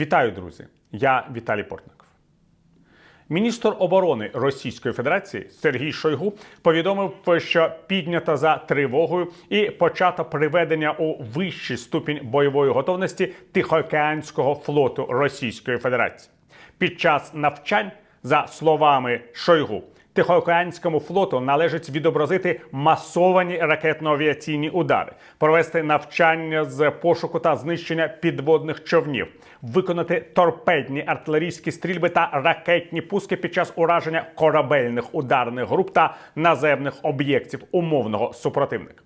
Вітаю, друзі! Я Віталій Портников. Міністр оборони Російської Федерації Сергій Шойгу повідомив, що піднято за тривогою і почато приведення у вищий ступінь бойової готовності Тихоокеанського флоту Російської Федерації. Під час навчань, за словами Шойгу, Тихоокеанському флоту належить відобразити масовані ракетно-авіаційні удари, провести навчання з пошуку та знищення підводних човнів, виконати торпедні артилерійські стрільби та ракетні пуски під час ураження корабельних ударних груп та наземних об'єктів умовного супротивника.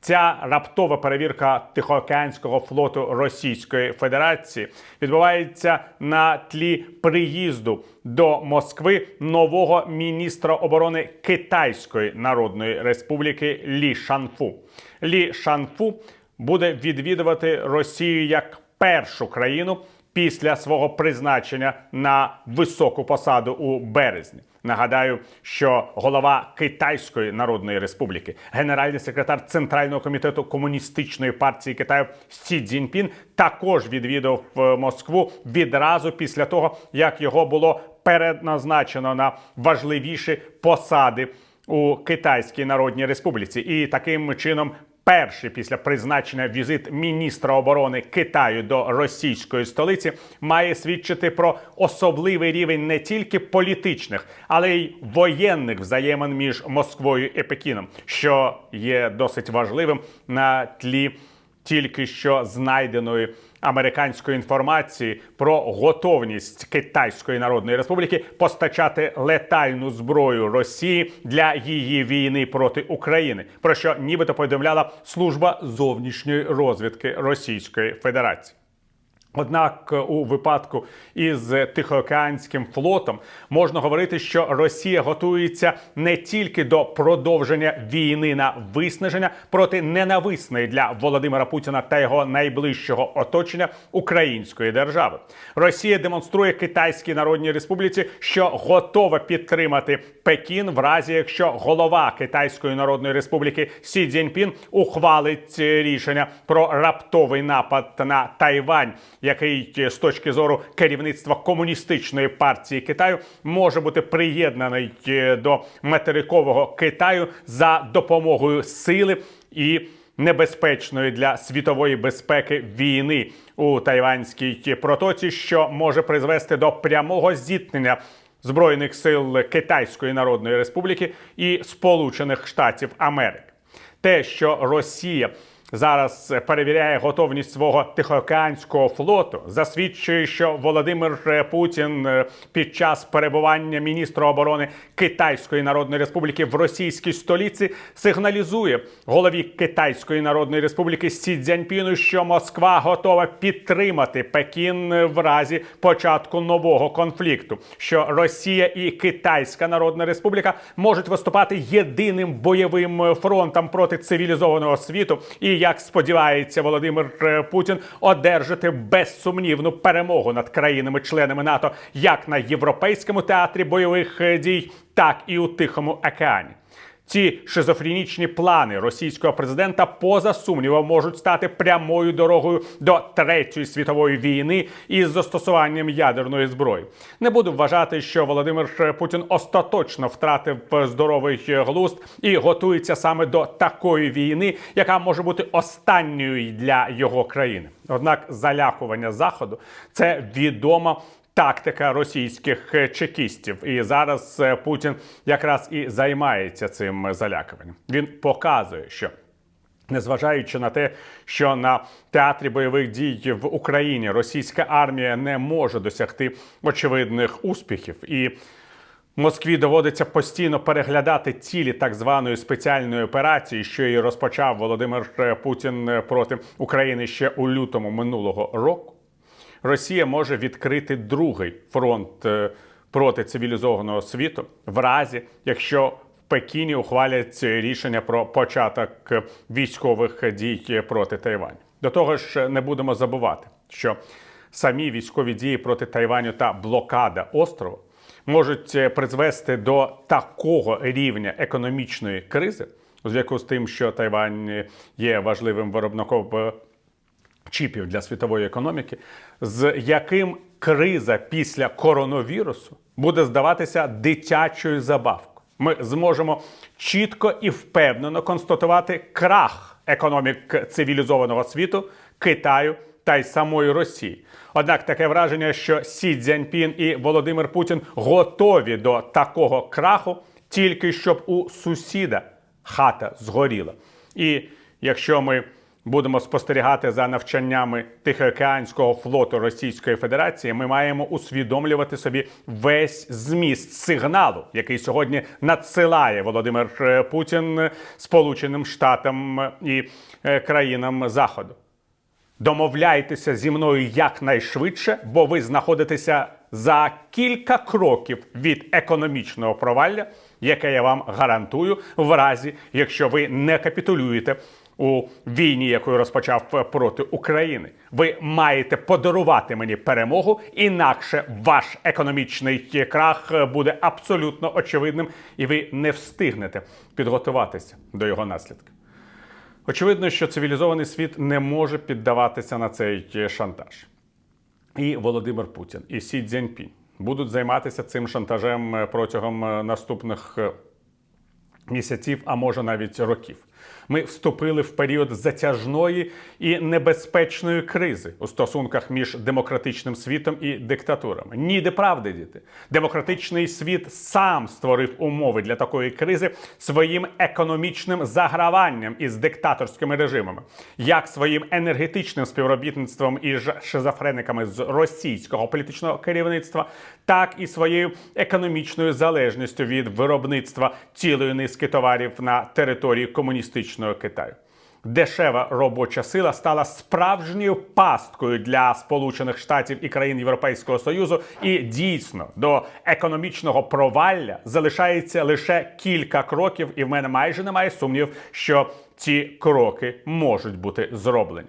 Ця раптова перевірка Тихоокеанського флоту Російської Федерації відбувається на тлі приїзду до Москви нового міністра оборони Китайської Народної Республіки Лі Шанфу. Лі Шанфу буде відвідувати Росію як першу країну після свого призначення на високу посаду у березні. Нагадаю, що голова Китайської Народної Республіки, генеральний секретар Центрального комітету комуністичної партії Китаю Сі Цзіньпін також відвідав е, Москву відразу після того, як його було передназначено на важливіші посади у Китайській Народній Республіці, і таким чином перший після призначення візит міністра оборони Китаю до російської столиці має свідчити про особливий рівень не тільки політичних, але й воєнних взаємин між Москвою і Пекіном, що є досить важливим на тлі тільки що знайденої американської інформації про готовність Китайської Народної Республіки постачати летальну зброю Росії для її війни проти України, про що нібито повідомляла служба зовнішньої розвідки Російської Федерації. Однак у випадку із Тихоокеанським флотом можна говорити, що Росія готується не тільки до продовження війни на виснаження проти ненависної для Володимира Путіна та його найближчого оточення української держави. Росія демонструє Китайській Народній Республіці, що готова підтримати Пекін, в разі якщо голова Китайської Народної Республіки Сі Цзіньпін ухвалить рішення про раптовий напад на Тайвань який з точки зору керівництва комуністичної партії Китаю може бути приєднаний е, до материкового Китаю за допомогою сили і небезпечної для світової безпеки війни у Тайванській протоці, що може призвести до прямого зіткнення. Збройних сил Китайської Народної Республіки і Сполучених Штатів Америки, те, що Росія зараз перевіряє готовність свого тихоокеанського флоту, засвідчує, що Володимир Путін е, під час перебування міністра оборони Китайської Народної Республіки в російській столиці сигналізує голові Китайської Народної Республіки Сі Цзяньпіну, що Москва готова підтримати Пекін в разі початку нового конфлікту, що Росія і Китайська Народна Республіка можуть виступати єдиним бойовим фронтом проти цивілізованого світу і як сподівається Володимир е, Путін, одержати безсумнівну перемогу над країнами-членами НАТО як на європейському театрі бойових е, дій, так і у Тихому океані. Ці шизофренічні плани російського президента поза сумнівом можуть стати прямою дорогою до третьої світової війни із застосуванням ядерної зброї. Не буду вважати, що Володимир Путін остаточно втратив здоровий глузд і готується саме до такої війни, яка може бути останньою для його країни. Однак залякування заходу це відома тактика російських е, чекістів. І зараз е, Путін якраз і займається цим залякуванням. Він показує, що. Незважаючи на те, що на театрі бойових дій в Україні російська армія не може досягти очевидних успіхів, і Москві доводиться постійно переглядати цілі так званої спеціальної операції, що і розпочав Володимир Путін проти України ще у лютому минулого року. Росія може відкрити другий фронт е, проти цивілізованого світу, в разі якщо в Пекіні ухвалять рішення про початок військових дій проти Тайваню. До того ж, не будемо забувати, що самі військові дії проти Тайваню та блокада острова можуть е, призвести до такого рівня економічної кризи, у зв'язку з тим, що Тайвань є важливим виробником чіпів для світової економіки, з яким криза після коронавірусу буде здаватися дитячою забавкою. Ми зможемо чітко і впевнено констатувати крах економік цивілізованого світу, Китаю та й самої Росії. Однак таке враження, що Сі Цзяньпін і Володимир Путін готові до такого краху, тільки щоб у сусіда хата згоріла. І якщо ми будемо спостерігати за навчаннями Тихоокеанського флоту Російської Федерації, ми маємо усвідомлювати собі весь зміст сигналу, який сьогодні надсилає Володимир е, Путін Сполученим Штатам і е, країнам Заходу. Домовляйтеся зі мною якнайшвидше, бо ви знаходитеся за кілька кроків від економічного провалля, яке я вам гарантую, в разі, якщо ви не капітулюєте у війні, яку розпочав проти України. Ви маєте подарувати мені перемогу, інакше ваш економічний крах буде абсолютно очевидним, і ви не встигнете підготуватися до його наслідків. Очевидно, що цивілізований світ не може піддаватися на цей шантаж. І Володимир Путін, і Сі Цзіньпінь будуть займатися цим шантажем е, протягом е, наступних е, місяців, а може навіть років. Ми вступили в період затяжної і небезпечної кризи у стосунках між демократичним світом і диктатурами. Ніде правди, діти. Демократичний світ сам створив умови для такої кризи своїм економічним заграванням із диктаторськими режимами, як своїм енергетичним співробітництвом із шизофрениками з російського політичного керівництва, так і своєю економічною залежністю від виробництва цілої низки товарів на території комуністичного Китаю. Дешева робоча сила стала справжньою пасткою для Сполучених Штатів і країн Європейського Союзу, і дійсно до економічного провалля залишається лише кілька кроків, і в мене майже немає сумнівів, що ці кроки можуть бути зроблені.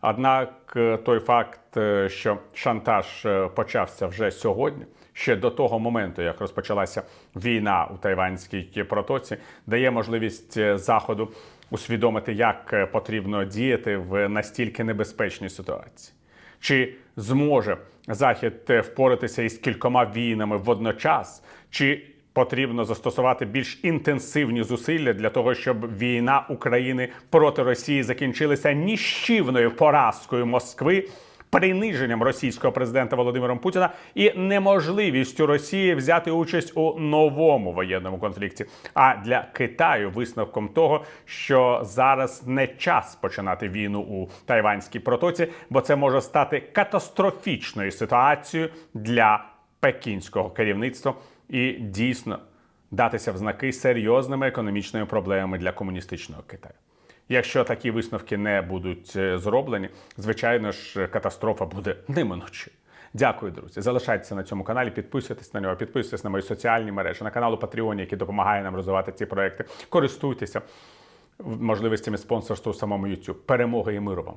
Однак е, той факт, е, що шантаж е, почався вже сьогодні, ще до того моменту, як розпочалася війна у Тайванській протоці, дає можливість заходу усвідомити, як потрібно діяти в настільки небезпечній ситуації. Чи зможе Захід впоратися із кількома війнами водночас, чи потрібно застосувати більш інтенсивні зусилля для того, щоб війна України проти Росії закінчилася ніщівною поразкою Москви, приниженням російського президента Володимиром Путіна і неможливістю Росії взяти участь у новому воєнному конфлікті. А для Китаю висновком того, що зараз не час починати війну у Тайванській протоці, бо це може стати катастрофічною ситуацією для пекінського керівництва і дійсно датися в знаки серйозними економічними проблемами для комуністичного Китаю. Якщо такі висновки не будуть е, зроблені, звичайно ж, катастрофа буде неминучою. Дякую, друзі. Залишайтеся на цьому каналі, підписуйтесь на нього, підписуйтесь на мої соціальні мережі, на канал у Patreon, який допомагає нам розвивати ці проекти. Користуйтеся можливостями спонсорства у самому YouTube. Перемоги і миру вам!